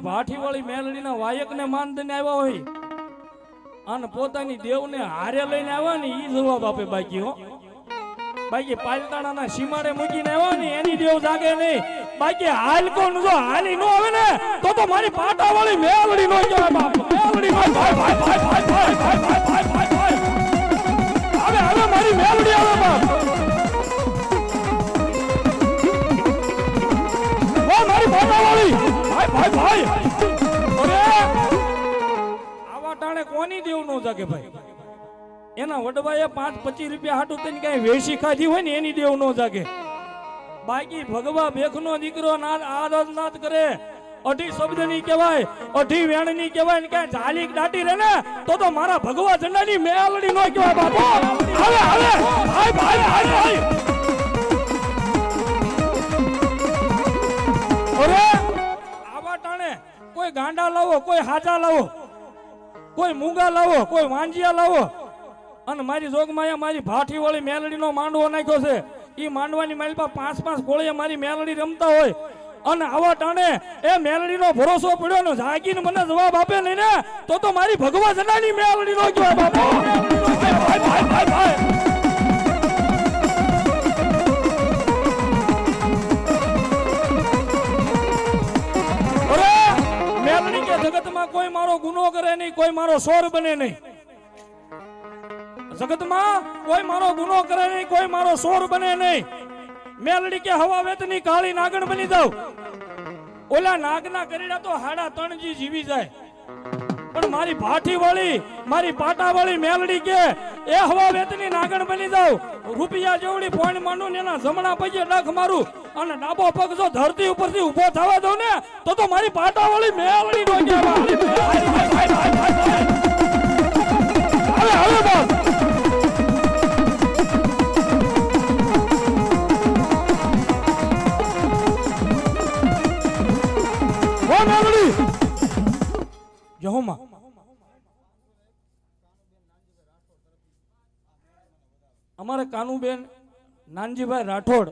આજ જોગમાં અમારી ભાઠી વાળી મેલડીના વાયકને માન દઈને આવ્યા હોય. અને પોતાની દેવને હારે લઈને આવ્યા ને ઈ જવાબ આપે બાકી, હો. બાકી પાલતાણાના સીમાડે મૂકીને આવ્યા ને એની દેવ જાગે નહીં. બાકી હાલ કોણ જો હાલી નો આવે ને, તો તો મારી પાટા વાળી મેલડી નો કહેવાય બાપ મેલડી નો ભાઈ ભાઈ ભાઈ ભાઈ ભાઈ ભાઈ ભાઈ ભાઈ ભાઈ હવે હવે મારી મેલડી આવે બાપ. મારી પાટા વાળી ભાઈ ભાઈ. ભાઈ આવા ટાણે કોની દેવ નો જાગે ભાઈ? એના વડવાએ પાંચ પચીસ રૂપિયા હાટું તેની કઈ વેસી ખાધી હોય ને એની દેવ નો જાગે. બાકી ભગવા બેખનો દીકરો આરાધનાથ કરે. અઢી શબ્દની કહેવાય અઢી વેણની કહેવાય ને ક્યાં જાલીક દાટી રે ને તો તો મારા ભગવા ઝંડાની મેલડી નો કહેવાય બાપુ. હવે હવે! ભાઈ ભાઈ ભાઈ ભાઈ! કોઈ ગાંડા લાવો, કોઈ હાજા લાવો, કોઈ મૂંગા લાવો, કોઈ વાંજિયા લાવો. અને મારી જોગમાયા, મારી ભાઠી વાળી મેલડીનો માંડવો નાખ્યો છે. એ માંડવાની માલપા પાંચ પાંચ કોળીએ મારી મેલડી રમતા હોય. અને આવા ટાણે એ મેલડીનો ભરોસો પડ્યો ને જાગીને મને જવાબ આપે નહીં ને, તો તો મારી ભગવા જનાની મેલડીનો જવાબ બાપુ કોઈ મારો ગુનો કરે નહીં, કોઈ મારો સોર બને નહીં. જગતમાં કોઈ મારો ગુનો કરે નહીં, કોઈ મારો સોર બને નહીં. મેલડી કે હવા વેતની કાળી નાગણ બની જાવ. ઓલા નાગના કરીડા તો હાડા તણજી જીવી જાય. પણ મારી ભાઠી વાળી મારી પાટા વાળી મેલડી કે, એ હવા વેતની નાગણ બની જાવ. રૂપિયા જેવડી પોઈન્ટ માંડું ને એના જમણા પૈયે ડખ મારું. અને ડાબો પગ જો ધરતી ઉપરથી ઊભો થવા દઉં ને, તો તો મારી પાટા વાળી મેલડી નો કહેવાય હવે હવે હો જહોમાં. અમારે કાનુબેન, નાનજીભાઈ રાઠોડ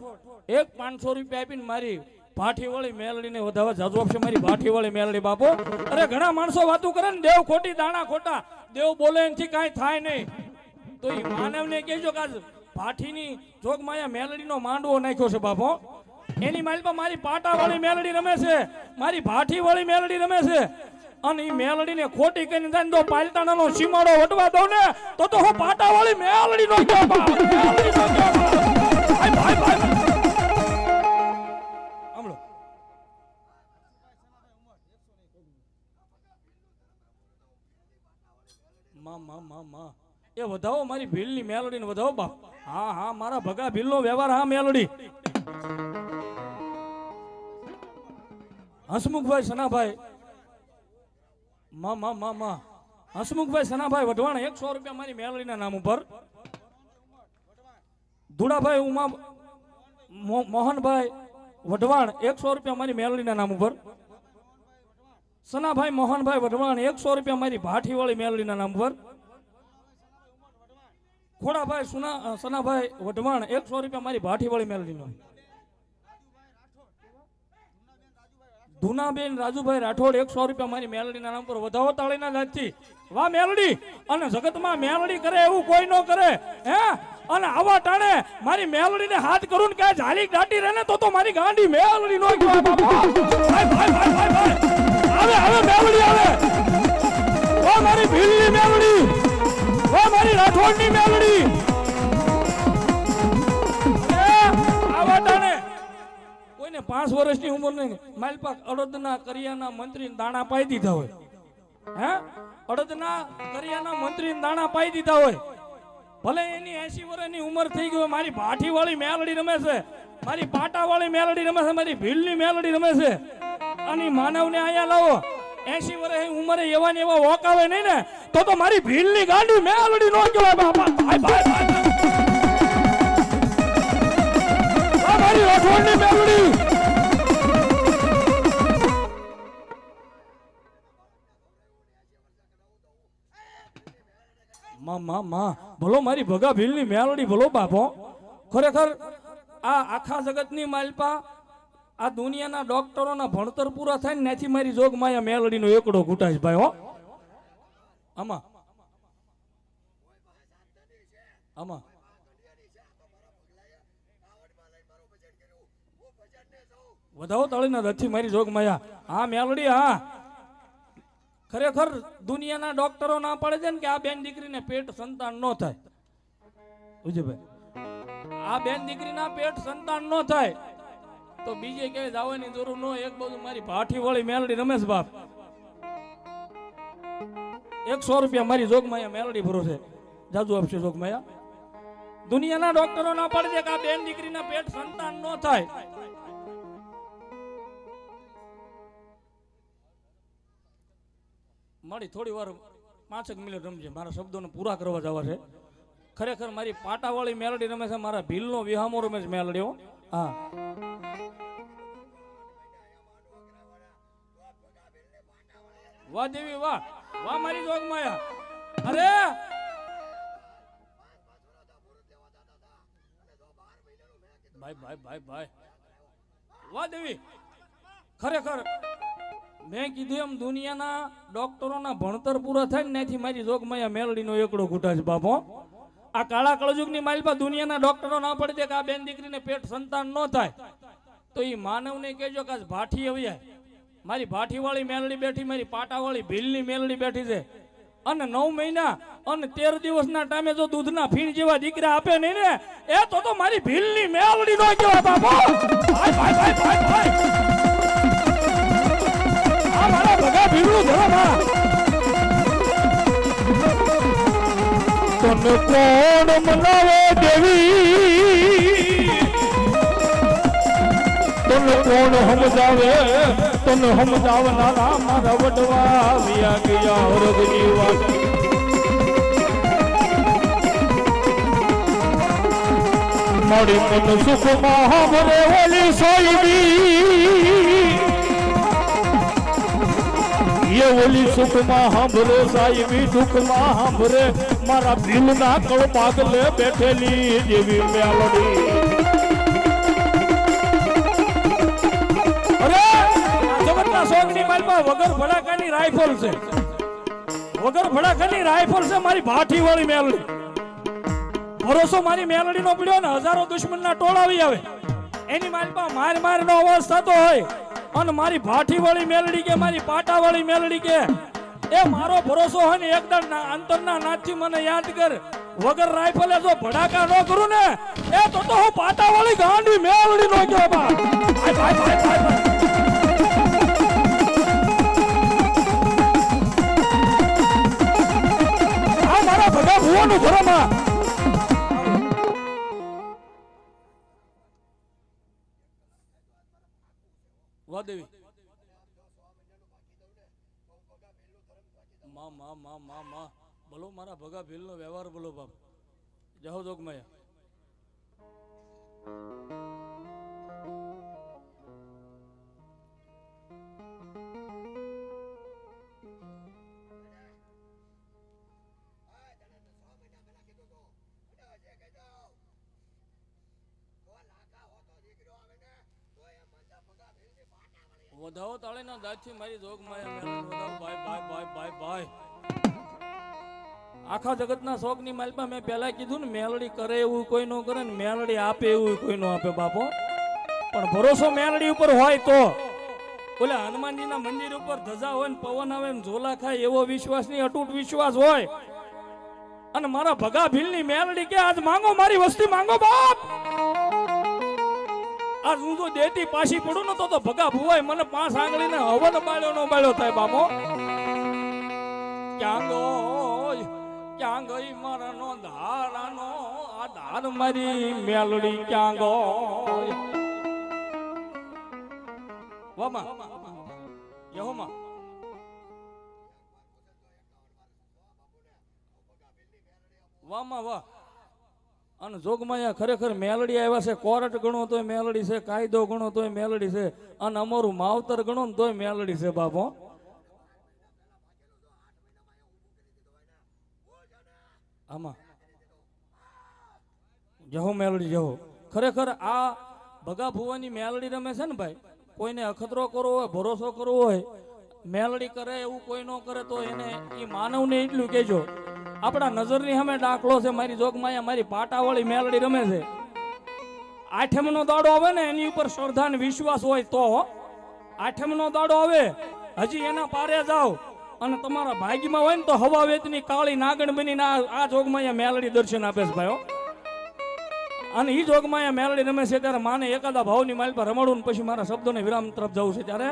એક પાંચસો રૂપિયા આપીને મારી ભાઠીવાળી મેળડીને વધારવા જાજુ આપશે મારી ભાઠીવાળી મેલડી બાપો. અરે ઘણા માણસો વાતું કરે ને, દેવ ખોટી, દાણા ખોટા. દેવ બોલે એનાથી કાંઈ થાય નહીં. તો એ માનવને કહેજો કે ભાઠીની જોગમાયા મેલડીનો માંડવો નાખ્યો છે બાપો. એની માલપા મારી પાટાવાળી મેલડી રમે છે. મારી ભાઠીવાળી મેલડી રમે છે. અને એ મેલડીને ખોટી કરીને જાય તો પાલતાણાનો સીમાડો વટવા દઉં ને, તો તો હું પાટાવાળી મેલડીનો ભાઈ ભાઈ. એ વધાવો મારી ભીલની મેલોડીને વધાવો બાપ હા હા, મારા ભગા ભીલનો વ્યવહાર હા, મેલોડી. હસમુખભાઈ સનાભાઈ. માં માં માં માં. હસમુખભાઈ સનાભાઈ વઢવાણ, એકસો રૂપિયા મારી મેલડીના નામ ઉપર. ધુડાભાઈ ઉમા મોહનભાઈ વઢવાણ, એકસો રૂપિયા મારી મેલડીના નામ ઉપર. સનાભાઈ, મોહનભાઈ, વઢવાણ, એકસો રૂપિયા મારી ભાઠીવાળી મેલડીના નામ પર ખોડાભાઈ, સુના સનાભાઈ, વઢવાણ, એકસો રૂપિયા મારી ભાઠીવાળી મેલડીનો. ધુનાબેન, રાજુભાઈ રાઠોડ, એકસો રૂપિયા મારી મેલડીના નામ પર વધાવો તાળીના જાતથી. વાહ, મેલડી! અને જગતમાં મેલડી કરે એવું કોઈ ન કરે, હે? અને આવા ટાણે મારી મેલડીને હાથ કરું ને કે ઝાલી દાટી રહે ને તો તો મારી ગાંડી મેલડી નો કહેવાય, બાપા. આવે હવે મેલડી આવે. ઓ મારી ભીલની મેવડી. ઓ મારી રાઠોડની મેવડી. કોઈને પાંચ વર્ષની ઉંમર નહીં માલપાક અડદના કરિયાના મંત્રી દાણા પાઈ દીધા હોય. હે? અડદના કરિયાના મંત્રી દાણા પાઈ દીધા હોય. ભલે એની એસી વર્ષની ઉંમર થઈ ગઈ મારી ભાઠી વાળી મેલડી રમે છે. મારી પાટા વાળી મેલડી રમે છે, મારી ભીલની મેલડી રમે છે. અને માનવને અહીંયા લાવો. એસી વર્ષ ઉંમરે એવા ને એવા વોકાવે નહીં ને, તો તો મારી ભીલની મેં મેલડી નો કહેવાય બાપા ભાઈ ભાઈ મારી રાઠોડની મેલડી. માં માં માં. ભલો મારી ભગા ભીલની મેલડી, ભલો બાપો. ખરેખર આ આખા જગતની માલપા આ દુનિયાના ડોક્ટરોના ભણતર પૂરા થાય ને ત્યાંથી મારી જોગ માયા મેલડીનો એકડો ઘૂંટાય ભાઈ આમાં. આમાં. વધાવો તળીના રથી મારી જોગ માયા હા, મેલડી, હા. ખરેખર દુનિયાના ડોક્ટરો ના પડે છે ને કે આ બેન દીકરીને પેટ સંતાન ન થાય. ભાઈ આ બેન દીકરીના પેટ સંતાન ન થાય. તો બીજે ક્યાંય જવાની જરૂર ન એક બાજુ મારી ભાઠી વાળી મેલડી રમેશ બાપ. એકસો રૂપિયા મારી જોગમાયા મેલડી ભરો છે. જાજુ આપશે જોગમાયા? દુનિયાના ડોક્ટરો ના પડે કે આ બેન દીકરીના પેટ સંતાન ન થાય. મારી થોડી વાર પાંચેક મિનિટ રમજે. મારા શબ્દોને પૂરા કરવા જવા છે. ખરેખર મારી પાટાવાળી મેલડી રમે છે. મારા ભીલનો વિહામો રમે છે મેલડીઓ. હા. વાહ દેવી વાહ વાહ મારી જોગ માયા. અરે! ભાઈ ભાઈ ભાઈ ભાઈ. વાહ દેવી. ખરેખર, મેં કીધું એમ દુનિયાના ડોક્ટરોના ભણતર પૂરા થાય ને ત્યાંથી મારી જોગમાયા મેલડીનો એકડો ઘૂંટા છે, બાપો આ કાળા કળજુગની માલપા દુનિયાના ડોક્ટરો ના પડે દે કે આ બેન દીકરીને પેટ સંતાન ન થાય. તો એ માનવને કહેજો કે ભાઠી આવી જાય મારી ભાઠીવાળી મેલડી બેઠી, મારી પાટાવાળી ભીલની મેલડી બેઠી છે. અને નવ મહિના અને તેર દિવસના ટાઈમે જો દૂધના ફીણ જેવા દીકરા આપે નહીં ને, એ તો તો મારી ભીલની મેલડી નો કહેવાય બાપો ભાઈ આ મારા ભગા ભીલનું ધરો તને કોણ મનાવે દેવી? તને કોણ સમજાવે? તને સમજાવનારા મારા વડવા વિયા ગયા હરગની વાત મારી મન સુખમાં હમરે ઓલી સાઈબી એ ઓલી સુખમાં સાંભળે સાહેબી દુઃખમાં સાંભળે મારા દિલના કળ પાગલે બેઠેલી જેવી મેલડી અરે જગતના સોંગની માલમાં વગર ભડાકાની રાઇફલ છે. વગર ભડાકાની રાઇફલ છે મારી ભાઠી વાળી મેલડી. ભરોસો મારી મેલડી નો પડ્યો ને હજારો દુશ્મનના ટોળા આવી આવે. એની માલમાં માર માર નો અવાજ થતો હોય. અને મારી ભાઠી વાળી મેલડી કે મારી પાટા વાળી મેલડી કે, એ મારો ભરોસો હોય ને એકદમ ના- અંતરના નાથથી મને યાદ કર. વગર રાઇફલે જો ભડાકા ન કરું ને, એ તો તો હું પાટા વાળી ગાંડી મેલડી નો કે બા ભાઈ ભાઈ ભાઈ. ભગા વાદેવી. માં માં માં માં બોલો, મારા ભગા ભીલનો વ્યવહાર બોલો બાપ. જહો જોગમાયા. વધાવો તાળીના દાંતથી મારી જોગ માયા ભાઈ ભાઈ ભાઈ ભાઈ ભાઈ. આખા જગતના શોખની માલમાં મેં પહેલા કીધું ને, મેલડી કરે એવું કોઈ ન કરે ને, મેલડી આપે એવું કોઈ ન આપે બાપો. પણ ભરોસો મેલડી ઉપર હોય તો. ઓલા હનુમાનજીના મંદિર ઉપર ધજા હોય ને, પવન આવે ને, ઝોલા ખાય એવો વિશ્વાસની અટૂટ વિશ્વાસ હોય. અને મારા ભગા ભીલની મેલડી કે, આજ માંગો, મારી વસ્તી માંગો બાપ. આજ હું દેતી પાછી પડું ને તો તો ભગા ભુવાય. મને પાંચ આંગળીને હવન બાળ્યો નો બાળ્યો થાય બાપો ક્યાં ગોય, ક્યાં ગઈ મરનો ધારાનો, આ ધાર મારી મેલડી ક્યાં ગોય. વામા, યહોમાં. વામા, વાહ. અને જોગમાયા ખરેખર મેલડી આવ્યા છે. કોરટ ગણો તોય મેલડી છે, કાયદો ગણો તોય મેલડી છે, અને અમારું માવતર ગણો ને તોય મેલડી છે બાપો. આમાં. જહો મેલડી, જહો. ખરેખર આ ભગા ભુવાની મેલડી રમે છે ને ભાઈ? કોઈને અખતરો કરવો હોય, ભરોસો કરવો હોય મેલડી કરે, એવું કોઈ ન કરે, તો એને એ માનવને એટલું કહેજો. આપણા નજરની સામે દાખલો છે, મારી જોગમાયા મારી પાટાવાળી મેલડી રમે છે. આઠમનો દાડો આવે ને, એની ઉપર શ્રદ્ધા અને વિશ્વાસ હોય તો. આઠમનો દાડો આવે, હજી એના પારે જાઓ. અને તમારા ભાગ્યમાં હોય ને, તો હવા વેતની કાળી નાગણ બનીને આ જોગમાં મેલડી દર્શન આપે છે ભાઈઓ. અને એ જોગમાયા મેલડી રમે છે, ત્યારે માને એકાદા ભાવની માલ પર રમાડું ને પછી મારા શબ્દોને વિરામ તરફ જવું છે ત્યારે.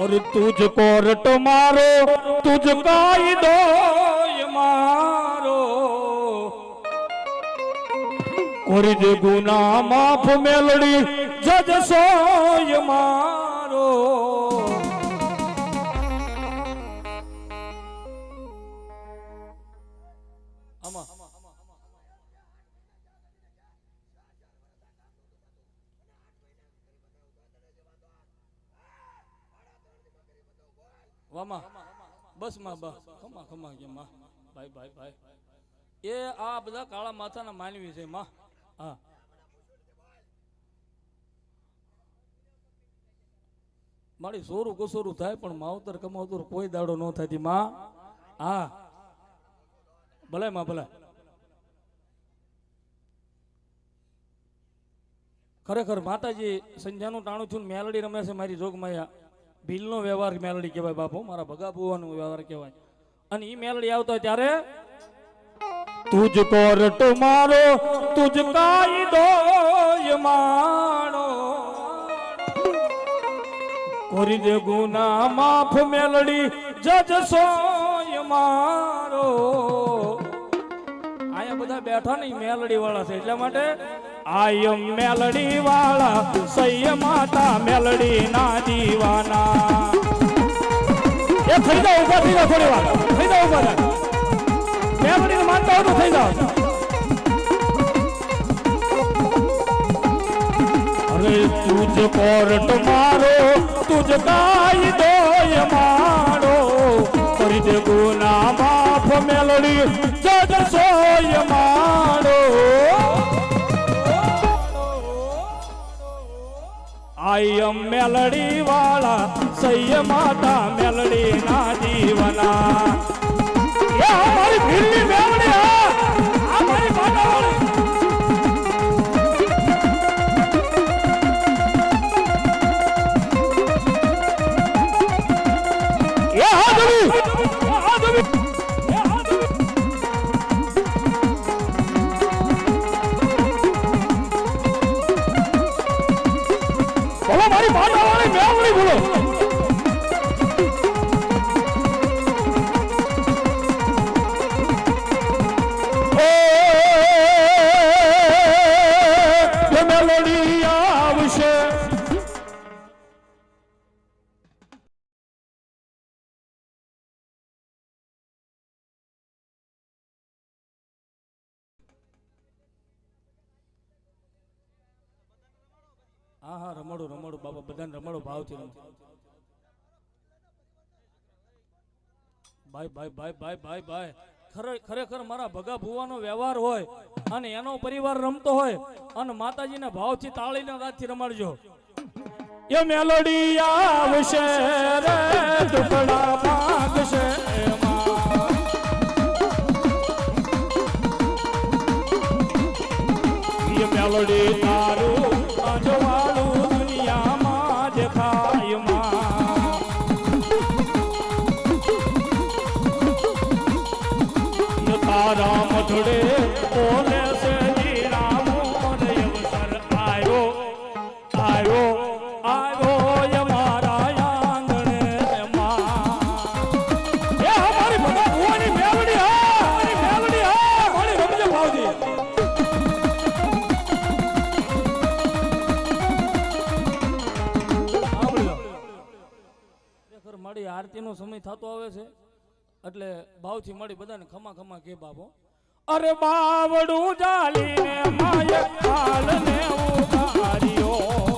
और तुझको रट मारो तुझका ही दो मारो कोरी जे गुना माफ मेलड़ी जज सोय मारो વામા બસમાં બસ. ખમા ખમા કે માં. ભાઈ ભાઈ ભાઈ એ આ બધા કાળા માથાના માનવી છે, માં. હા. મારી સોરું કસોરું થાય પણ માવતર કમાવતર કોઈ દાડો ન થતી માં. હા. ભલે માં ભલે ખરેખર માતાજી સંધ્યાનું ટાણું છું મેલડી રમે છે મારી જોગમાયા. ભીલનો વ્યવહાર મેલડી કહેવાય બાપુ, મારા ભગા ભુવાનો વ્યવહાર કહેવાય. અને ઈ મેલડી આવતો ત્યારે તુજ કોરટ મારો, તુજ કાયદો માણો. કોરી દે ગુના માફ મેલડી, જજ સોય મારો આયા બધા બેઠા ને મેલડી વાળા છે, એટલા માટે આયમ મેલડી વાળા સૈય માતા મેલડી ના દીવાના એ થઈ જાઓ ઊભા થઈ જાઓ થોડી વાર. થઈ જાઓ ઊભા ત્યાં પડીને માનતા હો તો થઈ જાઓ. અરે તુજ કોર્ટ મારો, તુજ કાયદો ય મારો કરી દે ગુના માફ મેલડી, જજ સોય મારો આયમ મેલડી વાળા સૈય માતા મેલડી ના જીવના મેલડી આ મારી માતા મારી માતા વાળી મેલડી બાબા બધાને રમાડો ભાવથી રમજો ભાઈ ભાઈ ભાઈ ભાઈ ભાઈ ભાઈ. ખરેખર મારા ભગા ભુવાનો વ્યવહાર હોય અને એનો પરિવાર રમતો હોય અને માતાજીને ભાવથી તાળીને રાતથી રમાડજો. એ મેલોડી આવશે રે ટુકડા માંગશે એ મેલોડી મારી આરતીનો સમય થતો આવે છે, એટલે ભાવથી મળી બધાને ખમા ખમા કે બાપો. અરે બાવડું જાલીને માય હાલને ઉગાર્યો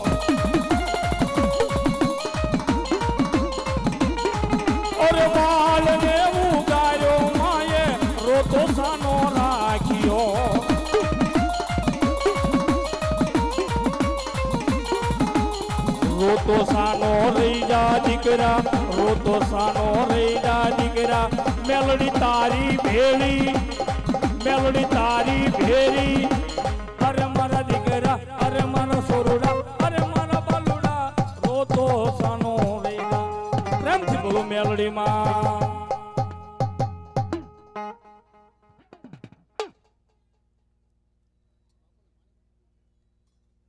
રોતો સાનો રહી જા દીકરા, રોતો સાનો રહી જા દીકરા. મેલડી તારી ભેળી, મેલડી તારી ભેરી અરે મારા દીકરા, અરે મારા સોરુડા, અરે મારા બલુડા, રોતો સાનો રહી જા. પ્રેમથી બોલો મેલડીમાં.